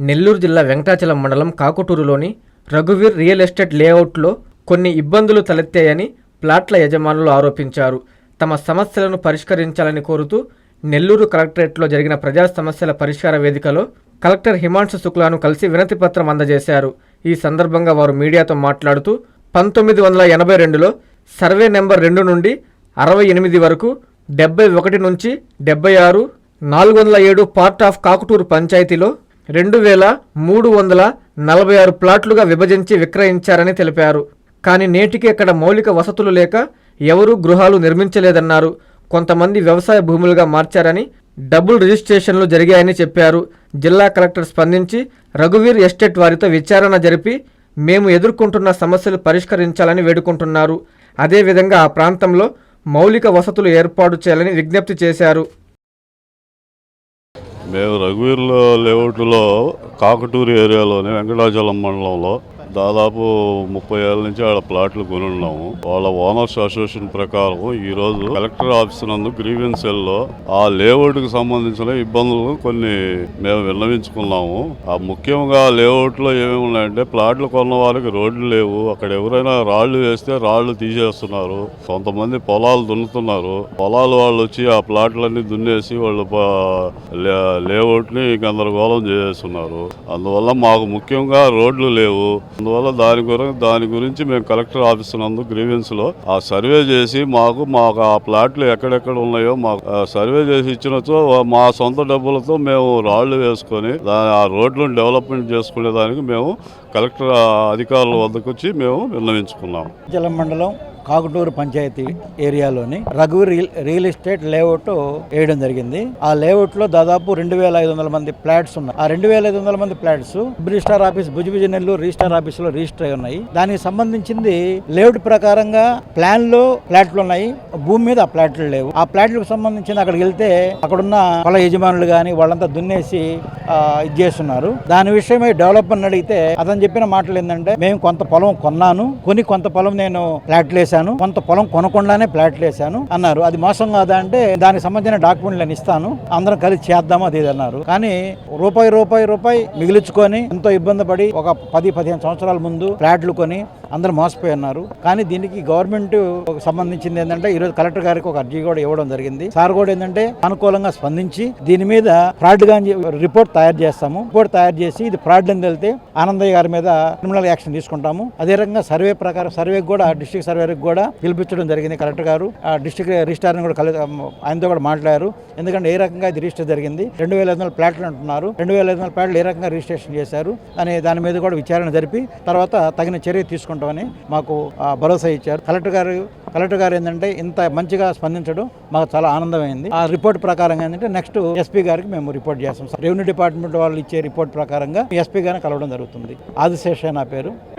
నెల్లూరు జిల్లా వెంకటాచలం మండలం కాకుటూరులోని రఘువీర్ real estate లేఅవుట్లో కొన్ని ఇబ్బందులు తలెత్తాయని ప్లాట్ల యజమానులు ఆరోపించారు. తమ సమస్యలను పరిష్కరించాలని కోరుతూ నెల్లూరు కలెక్టరేట్లో జరిగిన ప్రజా సమస్యల పరిష్కార వేదికలో కలెక్టర్ హిమాంశు శుక్లాను కలిసి వినతిపత్రం అందజేశారు. ఈ సందర్భంగా వారు మీడియాతో మాట్లాడుతూ పంతొమ్మిది వందల ఎనభై రెండులో సర్వే నెంబర్ రెండు నుండి అరవై ఎనిమిది వరకు డెబ్బై ఒకటి నుంచి డెబ్బై ఆరు నాలుగు వందల ఏడు పార్ట్ ఆఫ్ కాకుటూరు పంచాయతీలో రెండు వేల మూడు వందల నలభై ఆరు ప్లాట్లుగా విభజించి విక్రయించారని తెలిపారు. కానీ నేటికి అక్కడ మౌలిక వసతులు లేక ఎవరూ గృహాలు నిర్మించలేదన్నారు. కొంతమంది వ్యవసాయ భూములుగా మార్చారని డబుల్ రిజిస్ట్రేషన్లు జరిగాయని చెప్పారు. జిల్లా కలెక్టర్ స్పందించి రఘువీర్ ఎస్టేట్ వారితో విచారణ జరిపి మేము ఎదుర్కొంటున్న సమస్యలు పరిష్కరించాలని వేడుకుంటున్నారు. అదేవిధంగా ఆ ప్రాంతంలో మౌలిక వసతులు ఏర్పాటు చేయాలని విజ్ఞప్తి చేశారు. మేము రఘువీర్లో లేఅవుట్లో కాకటూరు ఏరియాలోని వెంకటాచలం మండలంలో దాదాపు ముప్పై ఏళ్ళ నుంచి ఆడ ప్లాట్లు కొని ఉన్నాము వాళ్ళ ఓనర్స్ అసోసియేషన్ ప్రకారం ఈ రోజు కలెక్టర్ ఆఫీస్ నందు గ్రీవెన్స్లో ఆ లేఅవుట్కి సంబంధించిన ఇబ్బందులు కొన్ని మేము విన్నవించుకున్నాము. ఆ ముఖ్యంగా లేఅవుట్లో ఏమేమి ఉన్నాయంటే ప్లాట్లు కొన్న వారికి రోడ్లు లేవు. అక్కడ ఎవరైనా రాళ్ళు వేస్తే రాళ్ళు తీసేస్తున్నారు. కొంతమంది పొలాలు దున్నుతున్నారు. పొలాలు వాళ్ళు వచ్చి ఆ ప్లాట్లన్నీ దున్నేసి వాళ్ళు లేఅవుట్ని గందరగోళం చేస్తున్నారు. అందువల్ల మాకు ముఖ్యంగా రోడ్లు లేవు. అందువల్ల దాని గురించి దాని గురించి మేము కలెక్టర్ ఆఫీస్ నందు గ్రీవెన్స్లో ఆ సర్వే చేసి మాకు మాకు ఆ ప్లాట్లు ఎక్కడెక్కడ ఉన్నాయో మాకు ఆ సర్వే చేసి ఇచ్చినచో మా సొంత డబ్బులతో మేము రాళ్ళు వేసుకొని ఆ రోడ్లను డెవలప్మెంట్ చేసుకునే దానికి మేము కలెక్టర్ అధికారుల వద్దకు వచ్చి మేము విన్నవించుకున్నాం. జలం మండలం Kakuturu panchayat ఏరియాలోని Raghu real real estate layout వేయడం జరిగింది. ఆ లేఅవుట్లో దాదాపు రెండు వేల ఐదు వందల మంది ఫ్లాట్స్ ఉన్నాయి. ఆ రెండు వేల ఐదు వందల మంది ఫ్లాట్స్ రిజిస్టార్ ఆఫీస్ భుజభుజ నెల్లూరు రిజిస్టార్ ఆఫీస్లో రిజిస్టర్ అయి ఉన్నాయి. దానికి సంబంధించింది లేఅవుట్ ప్రకారంగా ప్లాన్లో ఫ్లాట్లు ఉన్నాయి. భూమి మీద ఆ ఫ్లాట్లు లేవు. ఆ ఫ్లాట్లకు సంబంధించింది అక్కడికి వెళ్తే అక్కడున్న పొల యజమానులు కానీ వాళ్ళంతా దున్నేసి ఇది చేస్తున్నారు. దాని విషయమై డెవలప్మెంట్ అడిగితే అతను చెప్పిన మాటలు ఏంటంటే మేము కొంత పొలం కొన్నాను. కొని కొంత పొలం నేను ఫ్లాట్లు వేసాను కొంత పొలం కొనకుండానే ఫ్లాట్లు వేసాను అన్నారు. అది మోసం కాదా అంటే దానికి సంబంధించిన డాక్యుమెంట్లు నేను ఇస్తాను. అందరం కలిసి చేద్దాము అది ఇది అన్నారు. కానీ రూపాయి రూపాయి రూపాయి మిగిలించుకొని ఎంతో ఇబ్బంది పడి ఒక పది పదిహేను సంవత్సరాల ముందు ఫ్లాట్లు కొని అందరూ మోసపోయి ఉన్నారు. కానీ దీనికి గవర్నమెంట్ సంబంధించింది ఏంటంటే ఈరోజు కలెక్టర్ గారికి ఒక అర్జీ కూడా ఇవ్వడం జరిగింది. సార్ కూడా ఏంటంటే అనుకూలంగా స్పందించి దీని మీద ఫ్రాడ్గా రిపోర్ట్ తయారు చేస్తాము. రిపోర్ట్ తయారు చేసి ఇది ఫ్రాడ్ అని తెలితే ఆనందయ్య గారి మీద క్రిమినల్ యాక్షన్ తీసుకుంటాము. అదే రకంగా సర్వే ప్రకారం సర్వే కూడా డిస్ట్రిక్ట్ సర్వేకి కూడా పిలిపించడం జరిగింది కలెక్టర్ గారు. ఆ డిస్ట్రిక్ట్ రిజిస్టార్ని కూడా కలి ఆయనతో కూడా మాట్లాడారు. ఎందుకంటే ఏ రకంగా ఇది రిజిస్టర్ జరిగింది రెండు వేల ఐదు వందల ప్లాట్లు అంటున్నారు. రెండు వేల ఐదు వందల ప్లాట్లు ఏ రకంగా రిజిస్ట్రేషన్ చేశారు అనే దాని మీద కూడా విచారణ జరిపి తర్వాత తగిన చర్య తీసుకుంటామని మాకు ఆ, భరోసా ఇచ్చారు. కలెక్టర్ గారు కలెక్టర్ గారు ఏంటంటే ఇంత మంచిగా స్పందించడం మాకు చాలా ఆనందమైంది. ఆ రిపోర్ట్ ప్రకారంగా ఏంటంటే నెక్స్ట్ ఎస్పీ గారికి మేము రిపోర్ట్ చేస్తాం రెవెన్యూ డిపార్ట్మెంట్ వాళ్ళు ఇచ్చే రిపోర్ట్ ప్రకారంగా ఎస్పీ గారిని కలవడం జరుగుతుంది. ఆదిశేష నా పేరు.